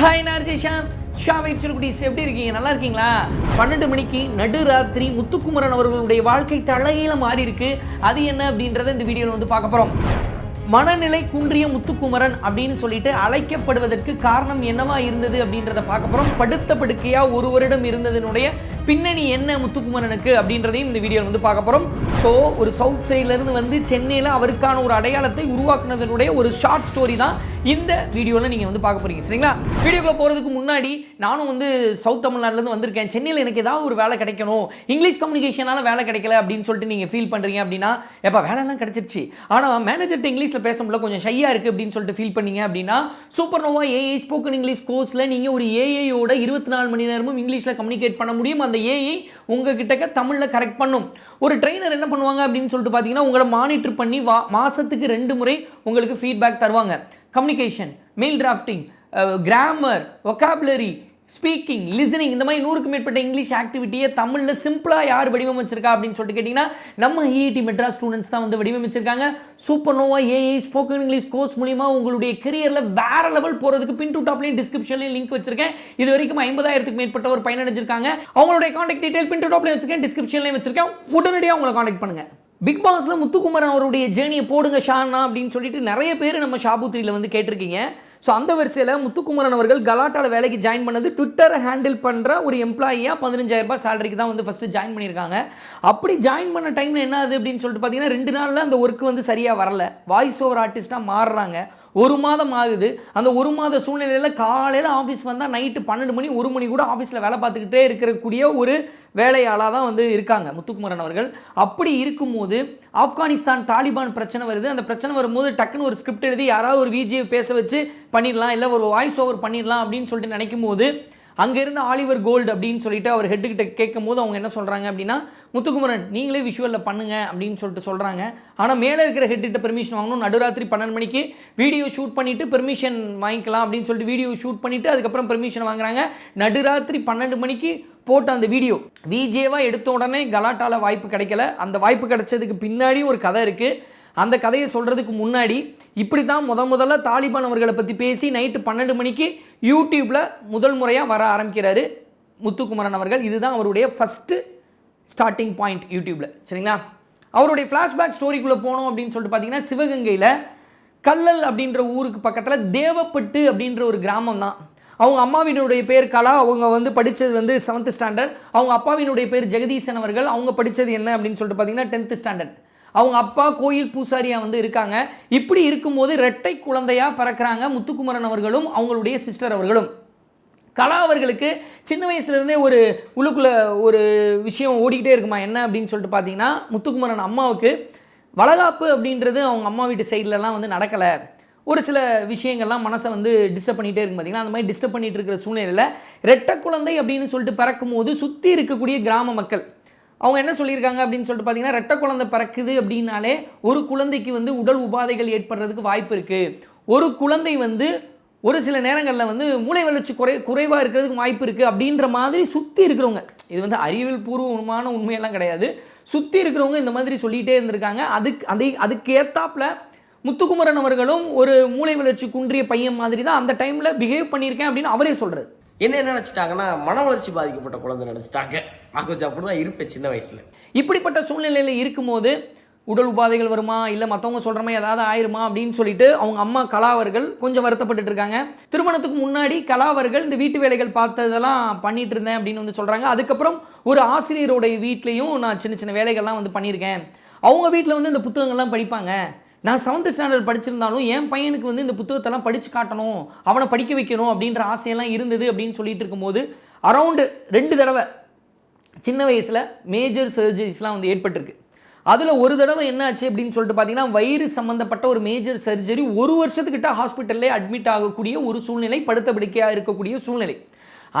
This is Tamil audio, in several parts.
ஹாய் நார்ஜேஷாம் ஷா குடிஸ் எப்படி இருக்கீங்க? நல்லா இருக்கீங்களா? பன்னெண்டு மணிக்கு நடுராத்திரி முத்துக்குமரன் அவர்களுடைய வாழ்க்கை தலையில மாறி இருக்கு. அது என்ன அப்படின்றத இந்த வீடியோவில் வந்து பார்க்க போகிறோம் மனநிலை குன்றிய முத்துக்குமரன் அப்படின்னு சொல்லிட்டு அழைக்கப்படுவதற்கு காரணம் என்னவா இருந்தது அப்படின்றத பார்க்க போகிறோம் படுத்த படுக்கையா ஒரு வருடம் இருந்ததனுடைய பின்னணி என்ன முத்துக்குமரனுக்கு அப்படின்றதையும் இந்த வீடியோவில் வந்து பார்க்க போகிறோம் ஸோ ஒரு சவுத் சைட்லேருந்து வந்து சென்னையில் அவருக்கான ஒரு அடையாளத்தை உருவாக்குனதனுடைய ஒரு ஷார்ட் ஸ்டோரி தான் இந்த வீடியோவில் நீங்கள் வந்து பார்க்க போகிறீங்க சரிங்களா? வீடியோக்குள்ளே போகிறதுக்கு முன்னாடி நானும் வந்து சவுத் தமிழ்நாட்டிலேருந்து வந்திருக்கேன். சென்னையில் எனக்கு ஏதாவது ஒரு வேலை கிடைக்கணும். இங்கிலீஷ் கம்யூனிகேஷனால வேலை கிடைக்கல அப்படின்னு சொல்லிட்டு நீங்கள் ஃபீல் பண்ணுறீங்க அப்படின்னா எப்போ வேலைலாம் கிடச்சிருச்சு. ஆனால் மேனேஜர்கிட்ட இங்கிலீஷில் பேச முடியல கொஞ்சம் ஷையாக இருக்குது அப்படின்னு சொல்லிட்டு ஃபீல் பண்ணீங்க அப்படின்னா Super Nova AI spoken English கோர்ஸில் நீங்கள் ஒரு ஏஐயோட இருபத்தி நாலு மணி நேரமும் இங்கிலீஷில் கம்யூனிகேட் பண்ண முடியும். அந்த ஏஐ உங்ககிட்ட தமிழில் கரெக்ட் பண்ணும். ஒரு ட்ரெயினர் என்ன பண்ணுவாங்க அப்படின்னு சொல்லிட்டு பார்த்தீங்கன்னா உங்களை மானிட்டர் பண்ணி வா மாதத்துக்கு ரெண்டு முறை உங்களுக்கு ஃபீட்பேக் தருவாங்க. Communication mail drafting grammar vocabulary speaking listening இந்த மாதிரி நூறுக்கு மேற்பட்ட இங்கிலீஷ் ஆக்டிவிட்டியை தமிழில் சிம்பிளாக யார் வடிவமைச்சிருக்கா அப்படின்னு சொல்லிட்டு கேட்டிங்கன்னா நம்ம ஐஐடி மெட்ராஸ் ஸ்டூடெண்ட்ஸ் தான் வந்து வடிவமைச்சிருக்காங்க. Super Nova AI spoken English course மூலிமா உங்களுடைய கெரியரில் வேற லெவல் போகிறதுக்கு பின் டூ டாப்லையும் டிஸ்கிரிப்ஷன்லையும் லிங்க் வச்சிருக்கேன். இது வரைக்கும் ஐம்பதாயிரத்துக்கு மேற்பட்டவர் பயனடைஞ்சிருக்காங்க. அவங்களுடைய காண்டாக்ட் டீடைல் பின் டூ டாப்லையும் வச்சிருக்கேன் டிஸ்கிரிப்ஷன்லையும் வச்சிருக்கேன். உடனடியாக அவங்களை காண்டாக்ட் பண்ணுங்கள் பிக் பாஸில் முத்துக்குமரன் அவருடைய ஜேர்னியை போடுங்க ஷானா அப்படின்னு சொல்லிட்டு நிறைய பேர் நம்ம ஷாபுத்திரியில் வந்து கேட்டிருக்கீங்க. ஸோ அந்த வரிசையில் முத்துக்குமரன் அவர்கள் கலாட்டாவில் வேலைக்கு ஜாயின் பண்ணது ட்விட்டரை ஹேண்டில் பண்ணுற ஒரு எம்ப்ளாயியாக பதினஞ்சாயிரம் ரூபாய் சேலரிக்கு தான் வந்து ஃபஸ்ட்டு ஜாயின் பண்ணியிருக்காங்க. அப்படி ஜாயின் பண்ண டைமில் என்ன ஆகுது அப்படின்னு சொல்லிட்டு பார்த்தீங்கன்னா ரெண்டு நாளில் அந்த ஒர்க் வந்து சரியாக வரல. வாய்ஸ் ஓவர் ஆர்டிஸ்ட்டாக மாறுறாங்க. ஒரு மாதம் ஆகுது. அந்த ஒரு மாத சூழ்நிலையில் காலையில் ஆஃபீஸ் வந்தால் நைட்டு பன்னெண்டு மணி ஒரு மணி கூட ஆஃபீஸில் வேலை பார்த்துக்கிட்டே இருக்கக்கூடிய ஒரு வேலையாளாக தான் வந்து இருக்காங்க முத்துக்குமரன் அவர்கள். அப்படி இருக்கும்போது ஆப்கானிஸ்தான் தாலிபான் பிரச்சனை வருது. அந்த பிரச்சனை வரும்போது டக்குன்னு ஒரு ஸ்கிரிப்ட் எழுதி யாராவது ஒரு விஜியை பேச வச்சு பண்ணிடலாம் இல்லை ஒரு வாய்ஸ் ஓவர் பண்ணிடலாம் அப்படின்னு சொல்லிட்டு நினைக்கும் போது அங்கேருந்து ஆலிவர் கோல்டு அப்படின்னு சொல்லிட்டு அவர் ஹெட்டுக்கிட்ட கேட்கும் போது அவங்க என்ன சொல்கிறாங்க அப்படின்னா முத்துக்குமரன் நீங்களே விஷுவலில் பண்ணுங்க அப்படின்னு சொல்லிட்டு சொல்கிறாங்க ஆனால் மேலே இருக்கிற ஹெட்டுகிட்ட பெர்மிஷன் வாங்கணும். நடுராத்திரி பன்னெண்டு மணிக்கு வீடியோ ஷூட் பண்ணிவிட்டு பெர்மிஷன் வாங்கிக்கலாம் அப்படின்னு சொல்லிட்டு வீடியோ ஷூட் பண்ணிவிட்டு அதுக்கப்புறம் பெர்மிஷன் வாங்குறாங்க. நடுராத்திரி பன்னெண்டு மணிக்கு போட்ட அந்த வீடியோ விஜேவாக எடுத்த உடனே கலாட்டால வாய்ப்பு கிடைக்கல. அந்த வாய்ப்பு கிடைச்சதுக்கு பின்னாடி ஒரு கதை இருக்குது அந்த கதையை சொல்கிறதுக்கு முன்னாடி இப்படி தான் முத முதல்ல தாலிபான் அவர்களை பற்றி பேசி நைட்டு பன்னெண்டு மணிக்கு யூடியூப்பில் முதல் முறையாக வர ஆரம்பிக்கிறாரு முத்துக்குமரன் அவர்கள். இதுதான் அவருடைய ஃபஸ்ட்டு ஸ்டார்டிங் பாயிண்ட் யூடியூப்பில் சரிங்களா? அவருடைய ஃப்ளாஷ்பேக் ஸ்டோரிக்குள்ளே போனோம் அப்படின்னு சொல்லிட்டு பார்த்தீங்கன்னா சிவகங்கையில் கல்லல் அப்படின்ற ஊருக்கு பக்கத்தில் தேவப்பட்டு அப்படின்ற ஒரு கிராமம் தான். அவங்க அம்மாவினுடைய பேர் கலா அவங்க வந்து படித்தது வந்து செவன்த் ஸ்டாண்டர்ட் அவங்க அப்பாவினுடைய பேர் ஜெகதீசன் அவர்கள் அவங்க படித்தது என்ன அப்படின்னு சொல்லிட்டு பார்த்தீங்கன்னா டென்த்து ஸ்டாண்டர்ட் அவங்க அப்பா கோயில் பூசாரியாக வந்து இருக்காங்க. இப்படி இருக்கும்போது ரெட்டை குழந்தையாக பறக்கிறாங்க முத்துக்குமரன் அவர்களும் அவங்களுடைய சிஸ்டர் அவர்களும். கலா அவர்களுக்கு சின்ன வயசுலேருந்தே ஒரு உள்ளுக்குள்ளே ஒரு விஷயம் ஓடிக்கிட்டே இருக்குமா என்ன அப்படின்னு சொல்லிட்டு பார்த்தீங்கன்னா முத்துக்குமரன் அம்மாவுக்கு வளகாப்பு அப்படின்றது அவங்க அம்மா வீட்டு சைட்லலாம் வந்து நடக்கலை. ஒரு சில விஷயங்கள்லாம் மனசை வந்து டிஸ்டர்ப் பண்ணிகிட்டே இருக்கும் பார்த்தீங்கன்னா அந்த மாதிரி டிஸ்டர்ப் பண்ணிட்டு இருக்கிற சூழ்நிலையில் ரெட்டை குழந்தை அப்படின்னு சொல்லிட்டு பிறக்கும் போது சுற்றி இருக்கக்கூடிய கிராம மக்கள் அவங்க என்ன சொல்லியிருக்காங்க அப்படின்னு சொல்லிட்டு பார்த்தீங்கன்னா ரெட்டை குழந்தை பிறக்குது அப்படின்னாலே ஒரு குழந்தைக்கு வந்து உடல் உபாதைகள் ஏற்படுறதுக்கு வாய்ப்பு இருக்குது ஒரு குழந்தை வந்து ஒரு சில நேரங்களில் வந்து மூளை வளர்ச்சி குறை குறைவாக இருக்கிறதுக்கு வாய்ப்பு இருக்குது அப்படின்ற மாதிரி சுற்றி இருக்கிறவங்க. இது வந்து அறிவியல் பூர்வமான உண்மையெல்லாம் கிடையாது. சுற்றி இருக்கிறவங்க இந்த மாதிரி சொல்லிகிட்டே இருந்திருக்காங்க. அதுக்கு அதை அதுக்கு ஏத்தாப்புல முத்துக்குமரன் அவர்களும் ஒரு மூளை வளர்ச்சி குன்றிய பையன் மாதிரி தான் அந்த டைமில் பிஹேவ் பண்ணியிருக்கேன் அப்படின்னு அவரே சொல்கிறார் என்ன என்ன நினைச்சிட்டாங்கன்னா மன வளர்ச்சி பாதிக்கப்பட்ட குழந்தை நினைச்சிட்டாங்க. நான் கொஞ்சம் அப்படிதான் இருப்பேன் சின்ன வயசுல. இப்படிப்பட்ட சூழ்நிலையில் இருக்கும்போது உடல் உபாதைகள் வருமா? இல்லை மற்றவங்க சொல்கிற மாதிரி ஏதாவது ஆயிருமா? அப்படின்னு சொல்லிட்டு அவங்க அம்மா கலாவர்கள் கொஞ்சம் வருத்தப்பட்டுட்டு இருக்காங்க. திருமணத்துக்கு முன்னாடி கலாவர்கள் இந்த வீட்டு வேலைகள் பார்த்ததெல்லாம் பண்ணிட்டு இருந்தேன் அப்படின்னு வந்து சொல்கிறாங்க அதுக்கப்புறம் ஒரு ஆசிரியருடைய வீட்லேயும் நான் சின்ன சின்ன வேலைகள்லாம் வந்து பண்ணியிருக்கேன். அவங்க வீட்டில் வந்து இந்த புத்தகங்கள்லாம் படிப்பாங்க. நான் செவன்த் ஸ்டாண்டர்ட் படிச்சிருந்தாலும் என் பையனுக்கு வந்து இந்த புத்தகத்தெல்லாம் படித்து காட்டணும் அவனை படிக்க வைக்கணும் அப்படின்ற ஆசையெல்லாம் இருந்தது அப்படின்னு சொல்லிட்டு இருக்கும்போது அரவுண்டு ரெண்டு தடவை சின்ன வயசில் மேஜர் சர்ஜரிஸ்லாம் வந்து ஏற்பட்டிருக்கு. அதில் ஒரு தடவை என்ன ஆச்சு அப்படின்னு சொல்லிட்டு பார்த்தீங்கன்னா வயிறு சம்மந்தப்பட்ட ஒரு மேஜர் சர்ஜரி ஒரு வருஷத்துக்கிட்ட ஹாஸ்பிட்டல்லே அட்மிட் ஆகக்கூடிய ஒரு சூழ்நிலை படுத்த படுக்கையாக இருக்கக்கூடிய சூழ்நிலை.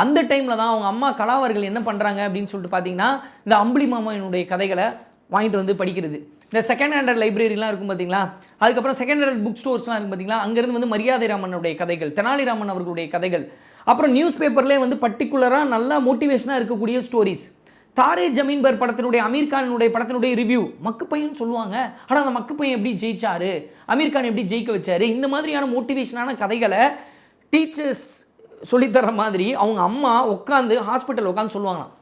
அந்த டைமில் தான் அவங்க அம்மா கலாவர்கள் என்ன பண்ணுறாங்க அப்படின்னு சொல்லிட்டு பார்த்தீங்கன்னா இந்த அம்புலி மாமாவினுடைய கதைகளை வாங்கிட்டு வந்து படிக்கிறது. இந்த செகண்ட் ஹேண்டட் லைப்ரரிலாம் இருக்கும் பார்த்தீங்களா அதுக்கப்புறம் செகண்ட் ஹேண்டட் புக் ஸ்டோர்ஸ்லாம் இருக்கும் பார்த்தீங்களா அங்கேருந்து வந்து மரியாதை ராமனுடைய கதைகள் தெனாலிராமன் அவர்களுடைய கதைகள். அப்புறம் நியூஸ் பேப்பர்லேயே வந்து பர்டிகுலராக நல்லா மோட்டிவேஷனாக இருக்கக்கூடிய ஸ்டோரிஸ் தாரே ஜமீன்பர் படத்தினுடைய அமீர் கானினுடைய படத்தினுடைய ரிவ்யூ மக்கு சொல்லுவாங்க. ஆனால் அந்த மக்குப்பையன் எப்படி ஜெயிச்சாரு? அமீர் கான் எப்படி ஜெயிக்க வச்சாரு? இந்த மாதிரியான மோட்டிவேஷனான கதைகளை டீச்சர்ஸ் சொல்லித்தர மாதிரி அவங்க அம்மா உட்காந்து ஹாஸ்பிட்டல் உட்காந்து சொல்லுவாங்களாம்.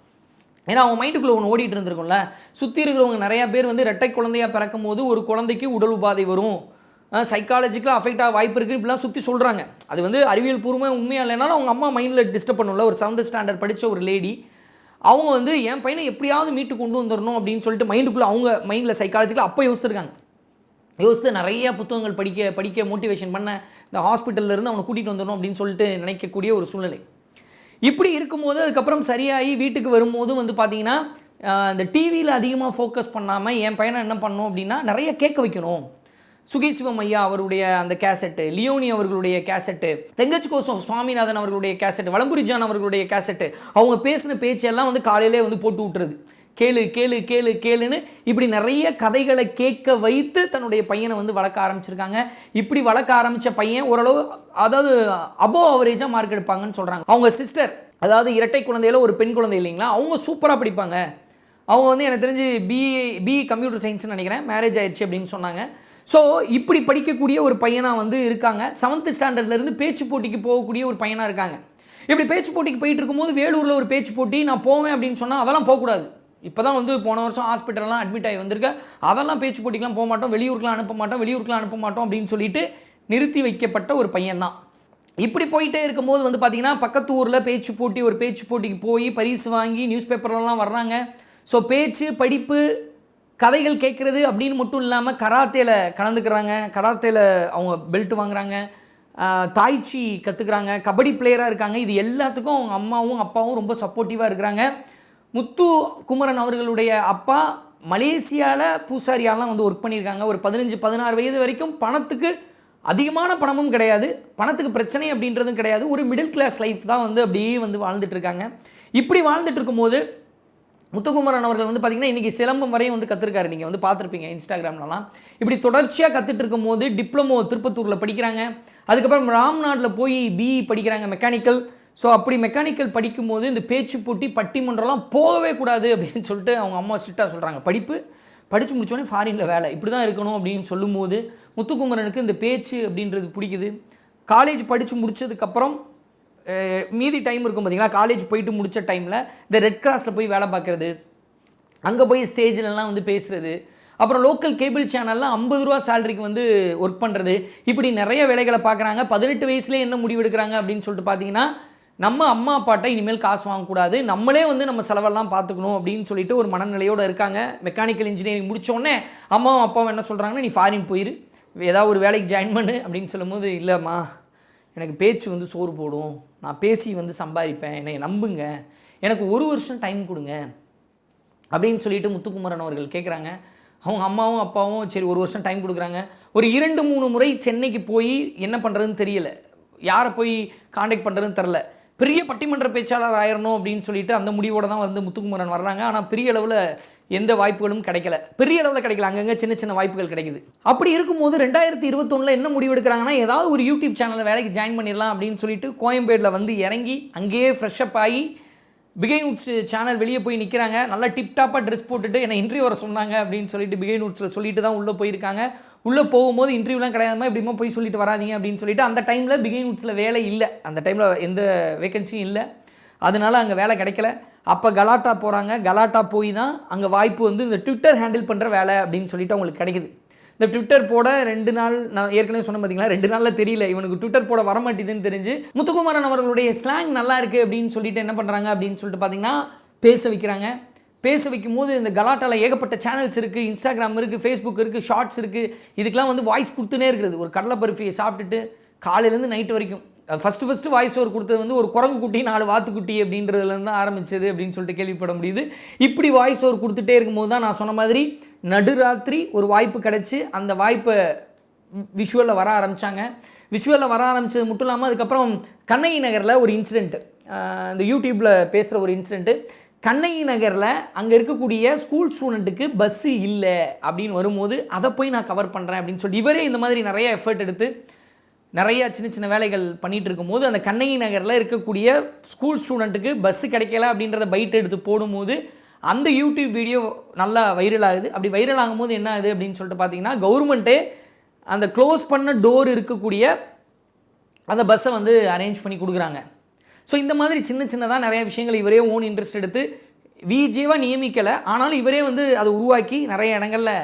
ஏன்னா அவங்க மைண்டுக்குள்ளே ஒன்று ஓடிட்டு இருந்திருக்கும்ல. சுற்றி இருக்கிறவங்க நிறையா பேர் வந்து ரெட்டை குழந்தையாக பிறக்கும் போது ஒரு குழந்தைக்கு உடல் உபாதை வரும். சைக்காலஜிக்கலாக அஃபெக்ட் ஆக வாய்ப்பு இருக்குது இப்படிலாம் சுற்றி சொல்கிறாங்க அது வந்து அறிவியல் பூர்வமாக உண்மையாக இல்லைனாலும் அவங்க அம்மா மைண்டில் டிஸ்டர்ப் பண்ணும்ல. ஒரு செவன்த் ஸ்டாண்டர்ட் படித்த ஒரு லேடி அவங்க வந்து என் பையனை எப்படியாவது மீட்டு கொண்டு வந்துடணும் அப்படின்னு சொல்லிட்டு மைண்டுக்குள்ளே அவங்க மைண்டில் சைக்காலஜிக்கலாக அப்போ யோசிச்சிருக்காங்க. யோசித்து நிறைய புத்தகங்கள் படிக்க படிக்க மோட்டிவேஷன் பண்ண இந்த ஹாஸ்பிட்டல்ல இருந்து அவனை கூட்டிகிட்டு வந்துடணும் அப்படின்னு சொல்லிட்டு நினைக்கக்கூடிய ஒரு சூழ்நிலை. இப்படி இருக்கும்போது அதுக்கப்புறம் சரியாகி வீட்டுக்கு வரும்போது வந்து பார்த்திங்கன்னா இந்த டிவியில் அதிகமாக ஃபோக்கஸ் பண்ணாமல் என் பையனை என்ன பண்ணணும் அப்படின்னா நிறைய கேட்க வைக்கணும். சுகி சிவம் ஐயா அவருடைய அந்த கேசட்டு லியோனி அவர்களுடைய கேசட்டு தெங்கச்சி கோசம் சுவாமிநாதன் அவர்களுடைய கேசட்டு வளம்புரிஜான் அவர்களுடைய கேசட்டு அவங்க பேசின பேச்செல்லாம் வந்து காலையிலே வந்து போட்டு விட்டுறது கேளு கேளு கேளு கேளுன்னு இப்படி நிறைய கதைகளை கேட்க வைத்து தன்னுடைய பையனை வந்து வளர்க்க ஆரம்பிச்சிருக்காங்க. இப்படி வளர்க்க ஆரம்பித்த பையன் ஓரளவு அதாவது அபோ அவரேஜாக மார்க் எடுப்பாங்கன்னு சொல்கிறாங்க அவங்க சிஸ்டர் அதாவது இரட்டை குழந்தையில ஒரு பெண் குழந்தை இல்லைங்களா? அவங்க சூப்பராக படிப்பாங்க. அவங்க வந்து எனக்கு தெரிஞ்சு பிஏ பிஇ கம்ப்யூட்டர் சயின்ஸ்னு நினைக்கிறேன். மேரேஜ் ஆயிடுச்சு அப்படின்னு சொன்னாங்க. ஸோ இப்படி படிக்கக்கூடிய ஒரு பையனாக வந்து இருக்காங்க. செவன்த் ஸ்டாண்டர்ட்லேருந்து பேச்சு போட்டிக்கு போகக்கூடிய ஒரு பையனாக இருக்காங்க. இப்படி பேச்சு போட்டிக்கு போயிட்டு இருக்கும்போது வேலூரில் ஒரு பேச்சு போட்டி நான் போவேன் அப்படின்னு சொன்னால் அதெல்லாம் போகக்கூடாது இப்போ தான் வந்து போன வருஷம் ஹாஸ்பிட்டல்லாம் அட்மிட் ஆகி வந்திருக்க. அதெல்லாம் பேச்சு போட்டிக்கெலாம் போக மாட்டோம். வெளியூருக்குலாம் அனுப்ப மாட்டோம். வெளியூருக்குலாம் அனுப்ப மாட்டோம் அப்படின்னு சொல்லிட்டு நிறுத்தி வைக்கப்பட்ட ஒரு பையன் தான். இப்படி போயிட்டே இருக்கும்போது வந்து பார்த்திங்கன்னா பக்கத்து ஊரில் பேச்சு போட்டி ஒரு பேச்சு போட்டிக்கு போய் பரிசு வாங்கி நியூஸ் பேப்பர்லலாம் வர்றாங்க. ஸோ பேச்சு படிப்பு கதைகள் கேட்குறது அப்படின்னு மட்டும் இல்லாமல் கராத்தேல கலந்துக்கிறாங்க. கராத்தேல அவங்க பெல்ட் வாங்குறாங்க. தாய்ச்சி கற்றுக்குறாங்க கபடி பிளேயராக இருக்காங்க. இது எல்லாத்துக்கும் அவங்க அம்மாவும் அப்பாவும் ரொம்ப சப்போர்ட்டிவாக இருக்கிறாங்க. முத்து குமரன் அவர்களுடைய அப்பா மலேசியாவில் பூசாரியாலாம் வந்து ஒர்க் பண்ணியிருக்காங்க. ஒரு பதினஞ்சு பதினாறு வயது வரைக்கும் பணத்துக்கு அதிகமான பணமும் கிடையாது. பணத்துக்கு பிரச்சனை அப்படின்றதும் கிடையாது. ஒரு மிடில் கிளாஸ் லைஃப் தான் வந்து அப்படியே வந்து வாழ்ந்துட்டுருக்காங்க இப்படி வாழ்ந்துட்டு இருக்கும்போது முத்துக்குமரன் அவர்கள் வந்து பார்த்தீங்கன்னா இன்றைக்கி சிலம்பம் வரையும் வந்து கற்றுருக்காரு நீங்கள் வந்து பார்த்துருப்பீங்க இன்ஸ்டாகிராம்லலாம். இப்படி தொடர்ச்சியாக கற்றுட்டு இருக்கும்போது டிப்ளமோ திருப்பத்தூரில் படிக்கிறாங்க. அதுக்கப்புறம் ராம்நாட்டில் போய் பிஇ படிக்கிறாங்க மெக்கானிக்கல் ஸோ அப்படி மெக்கானிக்கல் படிக்கும்போது இந்த பேச்சு போட்டி பட்டிமன்றம்லாம் போகவே கூடாது அப்படின்னு சொல்லிட்டு அவங்க அம்மா ஸ்ட்ரிக்டாக சொல்கிறாங்க படிப்பு படித்து முடிச்சோடனே ஃபாரினில் வேலை. இப்படி தான் இருக்கணும் அப்படின்னு சொல்லும்போது முத்துக்குமரனுக்கு இந்த பேச்சு அப்படின்றது பிடிக்குது. காலேஜ் படித்து முடிச்சதுக்கப்புறம் மீதி டைம் இருக்கும் பார்த்தீங்களா காலேஜ் போயிட்டு முடித்த டைமில் இந்த ரெட் கிராஸில் போய் வேலை பார்க்குறது. அங்கே போய் ஸ்டேஜ்லலாம் வந்து பேசுகிறது அப்புறம் லோக்கல் கேபிள் சேனல்லாம் ஐம்பது ரூபா சேலரிக்கு வந்து ஒர்க் பண்ணுறது இப்படி நிறைய வேலைகளை பார்க்குறாங்க. பதினெட்டு வயசுலேயே என்ன முடிவு எடுக்கிறாங்க அப்படின்னு சொல்லிட்டு பார்த்தீங்கன்னா நம்ம அம்மா அப்பாட்ட இனிமேல் காசு வாங்கக்கூடாது. நம்மளே வந்து நம்ம செலவெல்லாம் பார்த்துக்கணும் அப்படின்னு சொல்லிட்டு ஒரு மனநிலையோடு இருக்காங்க. மெக்கானிக்கல் இன்ஜினியரிங் முடித்தோடனே அம்மாவும் அப்பாவும் என்ன சொல்கிறாங்கன்னா நீ ஃபாரின் போயிரு. ஏதாவது ஒரு வேலைக்கு ஜாயின் பண்ணு அப்படின்னு சொல்லும்போது இல்லைம்மா எனக்கு பேச்சு வந்து சோறு போடும். நான் பேசி வந்து சம்பாதிப்பேன். என்னை நம்புங்க. எனக்கு ஒரு வருஷம் டைம் கொடுங்க. அப்படின்னு சொல்லிட்டு முத்துக்குமரன் அவர்கள் கேட்குறாங்க அவங்க அம்மாவும் அப்பாவும் சரி ஒரு வருஷம் டைம் கொடுக்குறாங்க. ஒரு இரண்டு மூணு முறை சென்னைக்கு போய் என்ன பண்ணுறதுன்னு தெரியல. யாரை போய் காண்டாக்ட் பண்ணுறதுன்னு தெரில பெரிய பட்டிமன்ற பேச்சாளர் ஆயிரணும் அப்படின்னு சொல்லிட்டு அந்த முடிவோடு தான் வந்து முத்துக்குமரன் வர்றாங்க. ஆனால் பெரிய அளவில் எந்த வாய்ப்புகளும் கிடைக்கல. பெரிய அளவில் கிடைக்கல. அங்கங்கே சின்ன சின்ன வாய்ப்புகள் கிடைக்குது. அப்படி இருக்கும்போது ரெண்டாயிரத்தி இருபத்தொன்னில் என்ன முடிவு எடுக்கிறாங்கன்னா ஏதாவது ஒரு யூடியூப் சேனலில் வேலைக்கு ஜாயின் பண்ணிடலாம் அப்படின்னு சொல்லிட்டு கோயம்பேடில் வந்து இறங்கி அங்கேயே ஃப்ரெஷ்அப் ஆகி பிகை நூட்ஸ் சேனல் வெளியே போய் நிற்கிறாங்க நல்லா டிப்டாப்பாக ட்ரெஸ் போட்டுட்டு என்னை இன்டர்வியூ வர சொன்னாங்க அப்படின்னு சொல்லிட்டு பிகை நூட்ஸில் சொல்லிட்டு தான் உள்ளே போயிருக்காங்க. உள்ளே போகும்போது இன்டர்வியூலாம் கிடையாதுமா? எப்படிமா போய் சொல்லிட்டு வராதீங்க அப்படின்னு சொல்லிட்டு அந்த டைமில் பிகை நூட்ஸில் வேலை இல்லை. அந்த டைமில் எந்த வேகன்சியும் இல்லை. அதனால அங்கே வேலை கிடைக்கல. அப்போ கலாட்டா போகிறாங்க கலாட்டா போய் தான் அங்கே வாய்ப்பு வந்து இந்த ட்விட்டர் ஹேண்டில் பண்ணுற வேலை அப்படின்னு சொல்லிட்டு அவங்களுக்கு கிடைக்குது. இந்த ட்விட்டர் போட ரெண்டு நாள் நான் ஏற்கனவே சொன்ன பார்த்தீங்களா ரெண்டு நாளில் தெரியல. இவனுக்கு ட்விட்டர் போட வரமாட்டேதுன்னு தெரிஞ்சு முத்துக்குமாரன் அவர்களுடைய ஸ்லாங் நல்லா இருக்குது அப்படின்னு சொல்லிட்டு என்ன பண்ணுறாங்க அப்படின்னு சொல்லிட்டு பார்த்தீங்கன்னா பேச வைக்கிறாங்க. பேச வைக்கும்போது இந்த கலாட்டாவில் ஏகப்பட்ட சேனல்ஸ் இருக்குது இன்ஸ்டாகிராம் இருக்குது ஃபேஸ்புக் இருக்குது ஷார்ட்ஸ் இருக்குது இதுக்கெலாம் வந்து வாய்ஸ் கொடுத்துனே இருக்கிறது. ஒரு கடலை பருப்பியை சாப்பிட்டுட்டு காலையிலேருந்து நைட்டு வரைக்கும். ஃபஸ்ட்டு ஃபஸ்ட்டு வாய்ஸ் ஓவர் கொடுத்தது வந்து ஒரு குரங்கு குட்டி நாலு வாத்துக்குட்டி அப்படின்றதுலேருந்து தான் ஆரம்பிச்சது அப்படின்னு சொல்லிட்டு கேள்விப்பட முடியுது. இப்படி வாய்ஸ் ஓவர் கொடுத்துட்டே இருக்கும்போது தான் நான் சொன்ன மாதிரி நடுராத்திரி ஒரு வாய்ப்பு கிடச்சி அந்த வாய்ப்பை விஷுவலில் வர ஆரம்பித்தாங்க விஷுவலில் வர ஆரம்பித்தது மட்டும் இல்லாமல் அதுக்கப்புறம் கண்ணகி நகரில் ஒரு இன்சிடெண்ட்டு இந்த யூடியூப்பில் பேசுகிற ஒரு இன்சிடெண்ட்டு கண்ணகி நகரில் அங்கே இருக்கக்கூடிய ஸ்கூல் ஸ்டூடெண்ட்டுக்கு பஸ்ஸு இல்லை அப்படின்னு வரும்போது அதை போய் நான் கவர் பண்ணுறேன் அப்படின்னு சொல்லி இவரே இந்த மாதிரி நிறைய எஃபர்ட் எடுத்து நிறையா சின்ன சின்ன வேலைகள் பண்ணிகிட்டு இருக்கும்போது அந்த கண்ணகி நகரில் இருக்கக்கூடிய ஸ்கூல் ஸ்டூடெண்ட்டுக்கு பஸ்ஸு கிடைக்கல அப்படின்றத பைட் எடுத்து போடும்போது அந்த யூடியூப் வீடியோ நல்லா வைரல் ஆகுது. அப்படி வைரல் ஆகும்போது என்ன ஆகுது அப்படின்னு சொல்லிட்டு பார்த்தீங்கன்னா கவர்மெண்ட்டே அந்த க்ளோஸ் பண்ண டோர் இருக்கக்கூடிய அந்த பஸ்ஸை வந்து அரேஞ்ச் பண்ணி கொடுக்குறாங்க. ஸோ இந்த மாதிரி சின்ன சின்னதாக நிறைய விஷயங்கள் இவரே ஓன் இன்ட்ரெஸ்ட் எடுத்து விஜேவாக நியமிக்கலை. ஆனாலும் இவரே வந்து அதை உருவாக்கி நிறைய இடங்களில்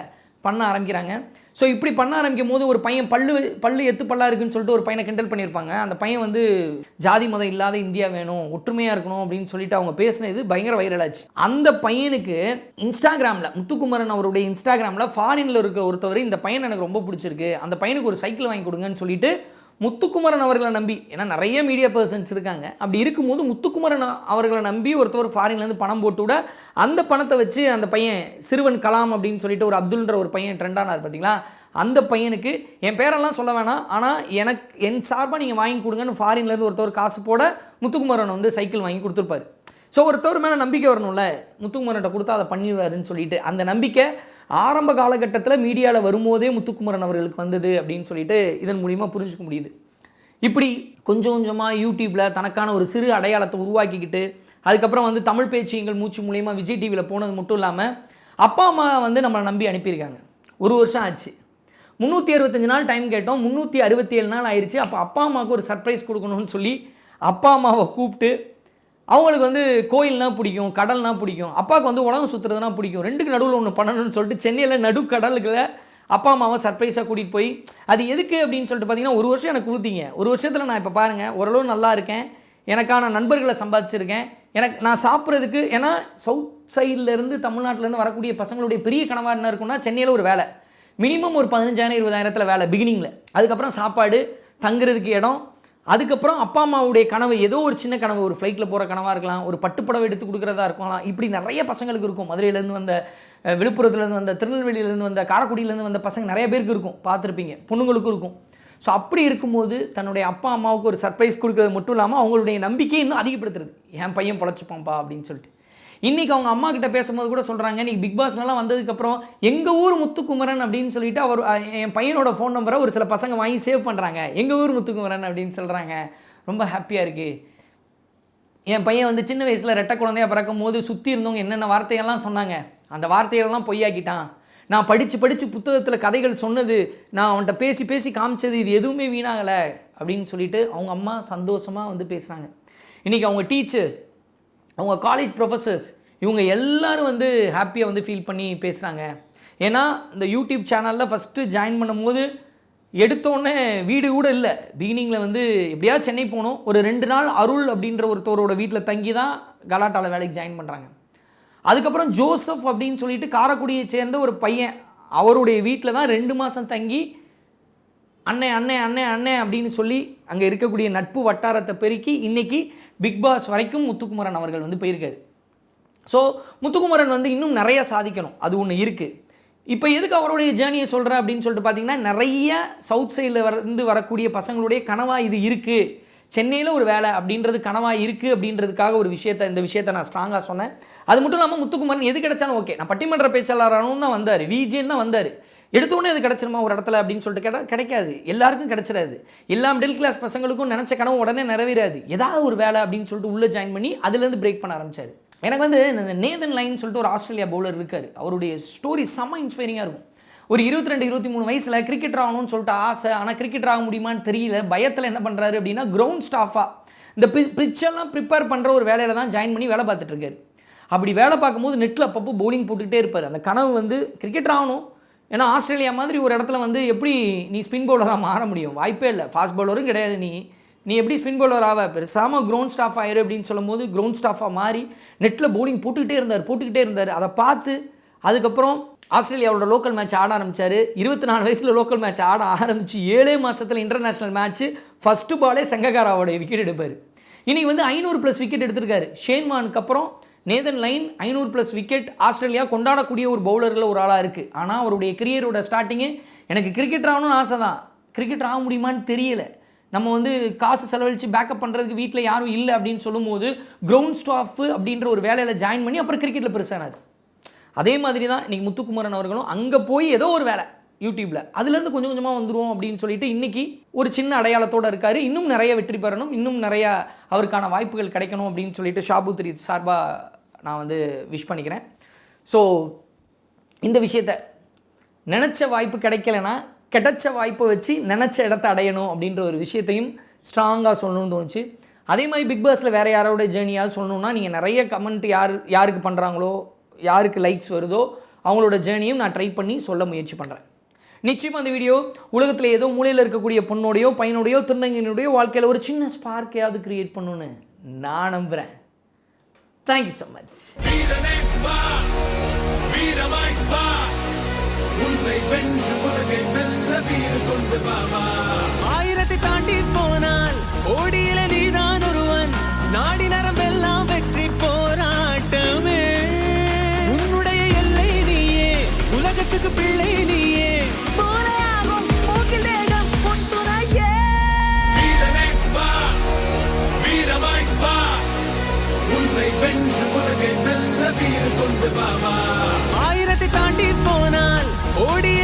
பண்ண ஆரம்பிக்கிறாங்க. ஸோ இப்படி பண்ண ஆரம்பிக்கும் போது ஒரு பையன் பல்லு பல்லு எத்து பல்லா இருக்குன்னு சொல்லிட்டு ஒரு பையனை கிண்டல் பண்ணியிருப்பாங்க. அந்த பையன் வந்து ஜாதி மதம் இல்லாத இந்தியா வேணும் ஒற்றுமையாக இருக்கணும் அப்படின்னு சொல்லிட்டு அவங்க பேசினது பயங்கர வைரல் ஆச்சு. அந்த பையனுக்கு இன்ஸ்டாகிராமில் முத்துக்குமரன் அவருடைய இன்ஸ்டாகிராமில் ஃபாரினில் இருக்க ஒருத்தவர் இந்த பையன் எனக்கு ரொம்ப பிடிச்சிருக்கு. அந்த பையனுக்கு ஒரு சைக்கிள் வாங்கி கொடுங்கன்னு சொல்லிட்டு முத்துக்குமரன் அவர்களை நம்பி ஏன்னா நிறைய மீடியா பர்சன்ஸ் இருக்காங்க. அப்படி இருக்கும்போது முத்துக்குமரன் அவர்களை நம்பி ஒருத்தர் ஃபாரின்லேருந்து பணம் போட்டு விட அந்த பணத்தை வச்சு அந்த பையன் சிறுவன் கலாம் அப்படின்னு சொல்லிட்டு ஒரு அப்துல்ன்ற ஒரு பையன் ட்ரெண்டானார் பார்த்தீங்களா? அந்த பையனுக்கு என் பேரெல்லாம் சொல்ல வேணாம். ஆனால் எனக்கு என் சார்பாக நீங்கள் வாங்கி கொடுங்கன்னு ஃபாரின்லேருந்து ஒருத்தர் காசு போட முத்துக்குமரன் வந்து சைக்கிள் வாங்கி கொடுத்துருப்பாரு. ஸோ ஒருத்தவர் மேலே நம்பிக்கை வரணும்ல. முத்துக்குமரன்ட்ட கொடுத்தா அதை பண்ணிடுவாருன்னு சொல்லிட்டு அந்த நம்பிக்கை ஆரம்ப காலகட்டத்தில் மீடியாவில் வரும்போதே முத்துக்குமரன் அவர்களுக்கு வந்தது அப்படின்னு சொல்லிட்டு இதன் மூலிமா புரிஞ்சுக்க முடியுது. இப்படி கொஞ்சம் கொஞ்சமாக யூடியூப்பில் தனக்கான ஒரு சிறு அடையாளத்தை உருவாக்கிக்கிட்டு அதுக்கப்புறம் வந்து தமிழ் பேச்சு எங்கள் மூச்சு மூலயமா விஜய் டிவியில் போனது மட்டும் இல்லாமல் அப்பா அம்மா வந்து நம்மளை நம்பி அனுப்பியிருக்காங்க. ஒரு வருஷம் ஆச்சு. முந்நூற்றி அறுபத்தஞ்சு நாள் டைம் கேட்டோம். முந்நூற்றி அறுபத்தி ஏழு நாள் ஆயிடுச்சு அப்போ அப்பா அம்மாவுக்கு ஒரு சர்ப்ரைஸ் கொடுக்கணும்னு சொல்லி அப்பா அம்மாவை கூப்பிட்டு அவங்களுக்கு வந்து கோயில்னா பிடிக்கும் கடல்னா பிடிக்கும். அப்பாவுக்கு வந்து உலகம் சுற்றுறதுனா பிடிக்கும். ரெண்டுக்கு நடுவில் ஒன்று பண்ணணும்னு சொல்லிட்டு சென்னையில் நடுக்கடலுக்குள்ள அப்பா அம்மாவை சர்ப்ரைஸாக கூட்டிகிட்டு போய் அது எதுக்கு அப்படின்னு சொல்லிட்டு பார்த்தீங்கன்னா ஒரு வருஷம் எனக்கு கொடுத்தீங்க. ஒரு வருஷத்தில் நான் இப்போ பாருங்கள் ஓரளவு நல்லா இருக்கேன். எனக்கான நண்பர்களை சம்பாதிச்சிருக்கேன். எனக்கு நான் சாப்பிட்றதுக்கு ஏன்னா சவுத் சைட்லேருந்து தமிழ்நாட்டிலேருந்து வரக்கூடிய பசங்களுடைய பெரிய கனவாக என்ன இருக்குன்னா சென்னையில் ஒரு வேலை. மினிமம் ஒரு பதினஞ்சாயிரம் இருபதாயிரத்தில் வேலை பிகினிங்கில் அதுக்கப்புறம் சாப்பாடு தங்குறதுக்கு இடம் அதுக்கப்புறம் அப்பா அம்மாவுடைய கனவு ஏதோ ஒரு சின்ன கனவு ஒரு ஃப்ளைட்டில் போகிற கனவாக இருக்கலாம் ஒரு பட்டுப்படவை எடுத்து கொடுக்குறதா இருக்கலாம் இப்படி நிறைய பசங்களுக்கு இருக்கும். மதுரையிலேருந்து வந்த விழுப்புரத்துலேருந்து வந்த திருநெல்வேலியிலேருந்து வந்த காரக்குடியிலேருந்து வந்த பசங்க நிறைய பேருக்கு இருக்கும். பார்த்துருப்பீங்க. பொண்ணுங்களுக்கும் இருக்கும். ஸோ அப்படி இருக்கும்போது தன்னுடைய அப்பா அம்மாவுக்கு ஒரு சர்ப்ரைஸ் கொடுக்கறது மட்டும் இல்லாமல் அவங்களுடைய நம்பிக்கையை இன்னும் அதிகப்படுத்துறது. என் பையன் பொழைச்சிப்பான்ப்பா அப்படின்னு சொல்லிட்டு. இன்றைக்கி அவங்க அம்மா கிட்ட பேசும்போது கூட சொல்கிறாங்க இன்றைக்கி பிக் பாஸ்லலாம் வந்ததுக்கப்புறம் எங்கள் ஊர் முத்துக்குமரன் அப்படின்னு சொல்லிட்டு அவர் என் பையனோட ஃபோன் நம்பரை ஒரு சில பசங்க வாங்கி சேவ் பண்ணுறாங்க எங்கள் ஊர் முத்துக்குமரன் அப்படின்னு சொல்கிறாங்க ரொம்ப ஹாப்பியாக இருக்குது என் பையன் வந்து சின்ன வயசில் ரெட்டை குழந்தையாக பிறக்கும் போது சுற்றி இருந்தவங்க என்னென்ன வார்த்தையெல்லாம் சொன்னாங்க அந்த வார்த்தையெல்லாம் பொய்யாக்கிட்டான். நான் படித்து படித்து புத்தகத்தில் கதைகள் சொன்னது நான் அவன்கிட்ட பேசி பேசி காமிச்சது இது எதுவுமே வீணாகலை அப்படின்னு சொல்லிட்டு அவங்க அம்மா சந்தோஷமாக வந்து பேசுகிறாங்க இன்றைக்கி அவங்க டீச்சர் அவங்க காலேஜ் ப்ரொஃபஸர்ஸ் இவங்க எல்லோரும் வந்து ஹாப்பியாக வந்து ஃபீல் பண்ணி பேசுகிறாங்க ஏன்னா இந்த யூடியூப் சேனலில் ஃபஸ்ட்டு ஜாயின் பண்ணும்போது எடுத்தோடனே வீடு கூட இல்லை. பிகினிங்கில் வந்து எப்படியாவது சென்னை போகணும். ஒரு ரெண்டு நாள் அருள் அப்படின்ற ஒருத்தவரோட வீட்டில் தங்கி தான் கலாட்டாவில் வேலைக்கு ஜாயின் பண்ணுறாங்க அதுக்கப்புறம் ஜோசப் அப்படின்னு சொல்லிட்டு காரைக்குடியை சேர்ந்த ஒரு பையன் அவருடைய வீட்டில் தான் ரெண்டு மாதம் தங்கி அண்ணே அண்ணே அண்ணே அண்ணே அப்படின்னு சொல்லி அங்கே இருக்கக்கூடிய நட்பு வட்டாரத்தை பெருக்கி இன்றைக்கி பிக் பாஸ் வரைக்கும் முத்துக்குமரன் அவர்கள் வந்து போயிருக்காரு. ஸோ முத்துக்குமரன் வந்து இன்னும் நிறைய சாதிக்கணும். அது ஒன்று இருக்குது இப்போ எதுக்கு அவருடைய ஜேர்னியை சொல்கிறேன் அப்படின்னு சொல்லிட்டு பார்த்தீங்கன்னா நிறைய சவுத் சைடில் இருந்து வரக்கூடிய பசங்களுடைய கனவாக இது இருக்குது சென்னையில் ஒரு வேலை அப்படின்றது கனவாக இருக்குது அப்படின்றதுக்காக ஒரு விஷயத்தை இந்த விஷயத்த நான் ஸ்ட்ராங்காக சொன்னேன். அது மட்டும் இல்லாமல் முத்துக்குமரன் எது கிடைச்சாலும் ஓகே நான் பட்டிமன்ற பேச்சாளராகவும் தான் வந்தார். விஜேன்னு தான் வந்தார். எடுத்தோடனே அது கிடச்சிருமா ஒரு இடத்துல அப்படின்னு சொல்லிட்டு கேட்டால் கிடைக்காது. எல்லாருக்கும் கிடைச்சிடாது எல்லா மிடில் கிளாஸ் பசங்களுக்கும் நினச்ச கனவு உடனே நிறைவேறாது. ஏதாவது ஒரு வேலை அப்படின்னு சொல்லிட்டு உள்ளே ஜாயின் பண்ணி அதுலேருந்து பிரேக் பண்ண ஆரம்பிச்சார். எனக்கு வந்து இந்த நேதன் லைன் சொல்லிட்டு ஒரு ஆஸ்திரேலியா பவுலர் இருக்கார். அவருடைய ஸ்டோரி செம்ம இன்ஸ்பைரிங்காக இருக்கும். ஒரு இருபத்தி ரெண்டு இருபத்தி மூணு வயசில் கிரிக்கெட் ஆகணும்னு சொல்லிட்டு ஆசை ஆனால் கிரிக்கெட் ஆக முடியுமான்னு தெரியல. பயத்தில் என்ன பண்ணுறாரு அப்படின்னா கிரவுண்ட் ஸ்டாஃபாக இந்த பிச்செல்லாம் ப்ரிப்பேர் பண்ணுற ஒரு வேலையில் தான் ஜாயின் பண்ணி வேலை பார்த்துட்டு இருக்காரு. அப்படி வேலை பார்க்கும்போது நெட்டில் அப்பப்போ பவுலிங் போட்டுக்கிட்டே இருப்பார். அந்த கனவு வந்து கிரிக்கெட் ஆகணும். ஏன்னா ஆஸ்திரேலியா மாதிரி ஒரு இடத்துல வந்து எப்படி நீ ஸ்பின் பவுலராக மாற முடியும்? வாய்ப்பே இல்லை. ஃபாஸ்ட் பவுலரும் கிடையாது நீ. நீ எப்படி ஸ்பின் பவுலர் ஆவ? பெருசாமல் கிரவுண்ட் ஸ்டாஃப் ஆயிரு அப்படின்னு சொல்லும்போது கிரவுண்ட் ஸ்டாஃபாக மாறி நெட்டில் பவுலிங் போட்டுக்கிட்டே இருந்தார் போட்டுக்கிட்டே இருந்தார். அதை பார்த்து அதுக்கப்புறம் ஆஸ்திரேலியாவோட லோக்கல் மேட்ச் ஆட ஆரம்பிச்சார். இருபத்தி நாலு வயசில் லோக்கல் மேட்ச் ஆட ஆரம்பித்து ஏழே மாதத்தில் இன்டர்நேஷ்னல் மேட்ச்சு ஃபஸ்ட்டு பாலே சங்ககாராவோட விக்கெட் எடுப்பார். இன்றைக்கி வந்து ஐநூறு ப்ளஸ் விக்கெட் எடுத்திருக்காரு. ஷேன்மானுக்கு அப்புறம் நேதன் லைன் ஐநூறு ப்ளஸ் விக்கெட் ஆஸ்திரேலியா கொண்டாடக்கூடிய ஒரு பவுலரில் ஒரு ஆளாக இருக்குது ஆனால் அவருடைய கரியரோட ஸ்டார்டிங்கு எனக்கு கிரிக்கெட் ஆகணும்னு ஆசை தான். கிரிக்கெட் ஆக முடியுமான்னு தெரியல. நம்ம வந்து காசு செலவழித்து பேக்கப் பண்ணுறதுக்கு வீட்டில் யாரும் இல்லை அப்படின்னு சொல்லும்போது கிரவுண்ட் ஸ்டாஃப் அப்படின்ற ஒரு வேலையில் ஜாயின் பண்ணி அப்புறம் கிரிக்கெட்டில் பெருசானார் அதே மாதிரி தான் இன்றைக்கி முத்துக்குமரன் அவர்களும் அங்கே போய் ஏதோ ஒரு வேலை யூடியூப்பில் அதுலேருந்து கொஞ்சம் கொஞ்சமாக வந்துடுவோம் அப்படின்னு சொல்லிட்டு இன்றைக்கி ஒரு சின்ன அடையாளத்தோடு இருக்கார். இன்னும் நிறைய வெற்றி பெறணும். இன்னும் நிறையா அவருக்கான வாய்ப்புகள் கிடைக்கணும் அப்படின்னு சொல்லிட்டு ஷாபுத்ரி சார்பாக நான் வந்து விஷ் பண்ணிக்கிறேன். ஸோ இந்த விஷயத்த நினச்ச வாய்ப்பு கிடைக்கலனா கிடைச்ச வாய்ப்பை வச்சு நினச்ச இடத்த அடையணும் அப்படின்ற ஒரு விஷயத்தையும் ஸ்ட்ராங்காக சொல்லணும்னு தோணுச்சு. அதே மாதிரி பிக் பாஸில் வேறு யாரோட ஜேர்னியாவது சொல்லணும்னா நீங்கள் நிறைய கமெண்ட் யார் யாருக்கு பண்ணுறாங்களோ யாருக்கு லைக்ஸ் வருதோ அவங்களோட ஜேர்னியும் நான் ட்ரை பண்ணி சொல்ல முயற்சி பண்ணுறேன் நிச்சயமாக அந்த வீடியோ உலகத்தில் ஏதோ மூலையில் இருக்கக்கூடிய பொண்ணோடையோ பையனோடையோ திருநங்கையினுடைய வாழ்க்கையில் ஒரு சின்ன ஸ்பார்க்கையாவது கிரியேட் பண்ணணுன்னு நான் நம்புகிறேன் தேங்க்யூ ஸோ மச் உன்னை வென்று உலகை வெல்ல கொண்டு ஆயிரத்தை தாண்டி போனால் ஓடியில நீதான் கொண்டு வாமா ஆயிரத்தை தாண்டி போனால் ஓடிய